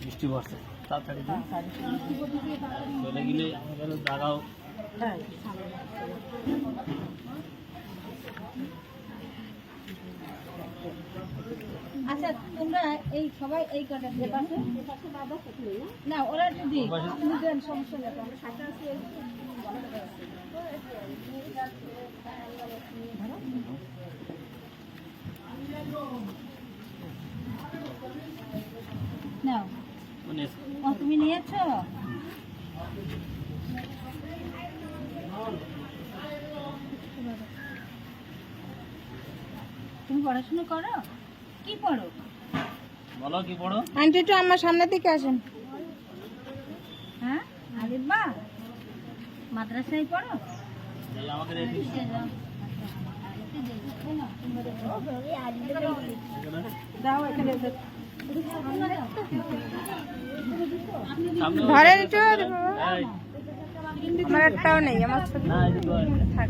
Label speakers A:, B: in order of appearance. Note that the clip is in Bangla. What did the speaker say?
A: বৃষ্টি বর্ষা তাড়াতাড়ি চলে গেলে আমাদের
B: আচ্ছা তোমরা এই সবাই এই কটা দিয়ে পাশে? না ওরা
A: ওপাশে-
B: দেন সমস্যা নেই আমরা সাথে আছি। নাও। ও তুমি নিয়েছো? তুমি পড়াশোনা করো? কি পড়ো?
A: বলো কি পড়ো?
B: আন্টি একটু আমার সামনের দিকে আসেন। হ্যাঁ? আলিফবা মাদ্রাসায় পড়ো?
A: এই আমাকে রেখে
B: দাও এখানে ঘরের একটু আমার একটাও নেই আমার
A: এই
B: থাক।